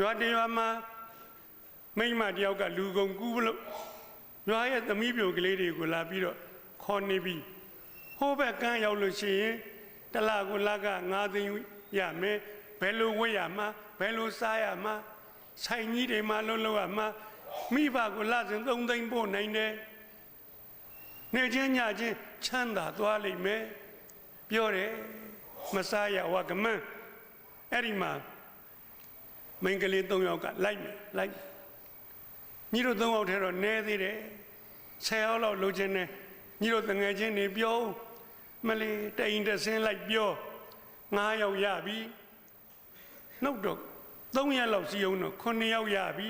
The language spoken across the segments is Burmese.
ရွာတရွာမှာမိန်းမတယောက်ကလူကုန်ကူးလို့ရွာရဲ့သမီးပြိုကလေးတွေကိုလာပြီးတော့ခေါ်နေပြီးဟိုးဘက်ကန်းရောက်လို့ရှိရင်တလကိုလက9သိန်းရမယ်ဘယ်လိုဝတ်ရမှာဘယ်လိုစားရမှာဆိုင်ကြီးတွေမှာလုံးလုံးရမှာမိဘကိုလစဉ်3သိန်းပို့နိုင်တယ်နေချင်းညချင်းချမ်းသာသွားလိမ့်မယ်ပြောတယ်မစားရဝကမန်းအဲ့ဒီမှာ မိန်းကလေး၃ယောက်ကလိုက်မယ်လိုက်မယ်ညီတို့၃ယောက်ထဲတော့နဲသေးတယ်၁၀ယောက်လောက်လိုချင်တယ်ညီတို့တငယ်ချင်းတွေပြောမလေးတိန်တဆင်းလိုက်ပြော၅ယောက်ရပြီနှုတ်တော့၃ရက်လောက်စီအောင်တော့9ယောက်ရပြီ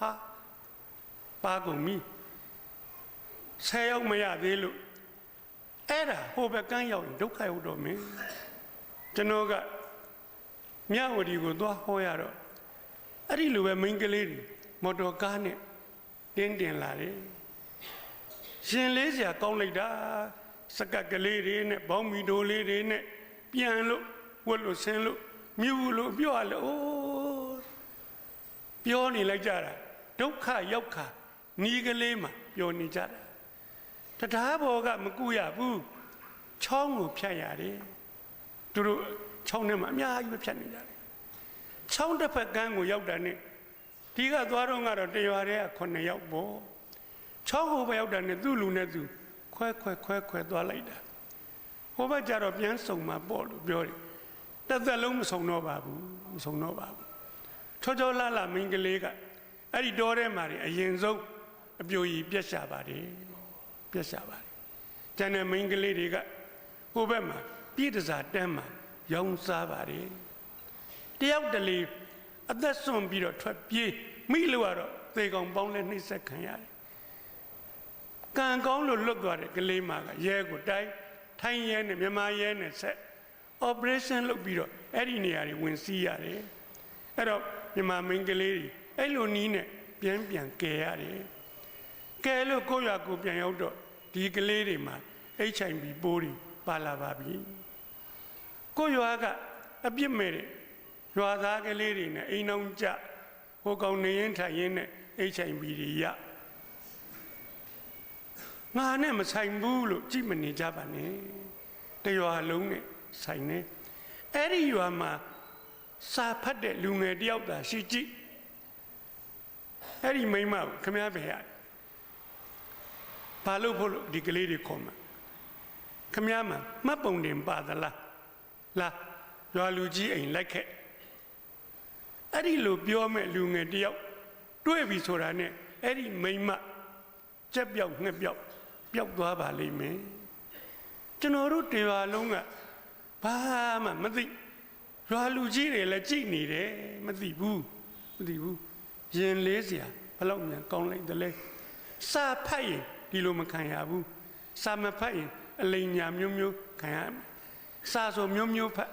ဟာပါကုန်ပြီ၁၀ယောက်မရသေးလို့အဲ့ဒါဟိုဘက်ကန်းရောက်ရင်ဒုက္ခရောက်တော့မင်းကျွန်တော်ကမြဝတီကိုသွားဟောရတော့ အဲ့ဒီလိုပဲမိန်းကလေးတွေမော်တော်ကားနဲ့တင်းတင်လာတယ်ရှင်လေးစရာကောင်းလိုက်တာစကတ်ကလေးတွေနဲ့ဘောင်းမီတိုလေးတွေနဲ့ပြန်လို့ဝတ်လို့ဆင်းလို့မြူလို့ပြောရလို့အိုးပြောနေလိုက်ကြတာဒုက္ခရောက်ခါနီးကလေးမှာပြောနေကြတာတရားဘော်ကမကူရဘူးချောင်းကိုဖြတ်ရတယ်သူတို့ချောင်းထဲမှာအများကြီးပဲဖြတ်နေကြတယ် ချောင်းတစ်ဖက်ကန်းကိုရောက်တာနဲ့ဒီကသွားတော့ကတော့တရွာတည်းက9ယောက်ပေါ့ချောင်းဟိုဘက်ရောက်တာနဲ့သူ့လူနဲ့သူခွဲခွဲခွဲခွဲသွားလိုက်တာဟိုဘက်ကျတော့ပြန်ဆုံมาပေါ့လို့ပြောတယ်တစ်သက်လုံးမဆုံတော့ပါဘူးမဆုံတော့ပါဘူးချောချောလာလာမင်းကလေးကအဲ့ဒီတောထဲမှာနေအရင်ဆုံးအပြိုကြီးပြက်ရှာပါတယ်ပြက်ရှာပါတယ်ကျန်တဲ့မင်းကလေးတွေကဟိုဘက်မှာပြည့်တစားတန်းမှာရောင်းစားပါတယ်တ ယောက်တလေအသက်ဆွန့်ပြီးတော့ထွက်ပြေးမိလို့ကတော့သေကောင်ပေါင်းလဲနှိမ့်ဆက်ခံရတယ်ကံကောင်းလို့လွတ်သွားတဲ့ကလေးမကရဲကိုတိုင်းထိုင်းရဲနဲ့မြန်မာရဲနဲ့ဆက် operation လုပ်ပြီးတော့အဲ့ဒီနေရာတွေဝင်စီးရတယ်အဲ့တော့မြန်မာမင်းကလေးတွေအဲ့လိုနီးနဲ့ပြန်ပြန်ကယ်ရတယ်ကယ်လို့ကိုယ့်ရွာကိုပြန်ရောက်တော့ဒီကလေးတွေမှာ HIV ပိုးတွေပါလာပါပြီကိုယ့်ရွာကအပြစ်မဲ့တဲ့ ရွာသားကလေးတွေနဲ့အိမ်အောင်ကြဟိုကောင်နေရင်ထိုင်ရင်နဲ့ HIV တွေရငါနဲ့မဆိုင်ဘူးလို့ကြည့်မနေကြပါနဲ့တရွာလုံးနဲ့ဆိုင်နေအဲ့ဒီရွာမှာစာဖတ်တဲ့လူငယ်တယောက်သာရှိကြည့်အဲ့ဒီမိန်းမကိုခမည်းပဲရဘာလို့ဖို့လို့ဒီကလေးတွေခေါ်မှာခမည်းမှာမှတ်ပုံတင်ပါသလားလာရွာလူကြီးအိမ်လိုက်ခဲ့ အဲ့ဒီလိုပြောမဲ့လူငယ်တယောက်တွေ့ပြီဆိုတာနဲ့အဲ့ဒီမိန်းမကြက်ပြောက်ငှက်ပြောက်ပျောက်သွားပါလိမ့်မယ်ကျွန်တော်တို့တေပါလုံးကဘာမှမသိရွာလူကြီးတွေလည်းကြိတ်နေတယ်မသိဘူးမသိဘူးရင်လေးစရာဘလောက်မြန်ကောင်းလိုက်တယ်လဲစာဖတ်ရင်ဒီလိုမခံရဘူးစာမဖတ်ရင်အလိမ်ညာမျိုးမျိုးခံရမယ်စာဆိုမျိုးမျိုးဖတ်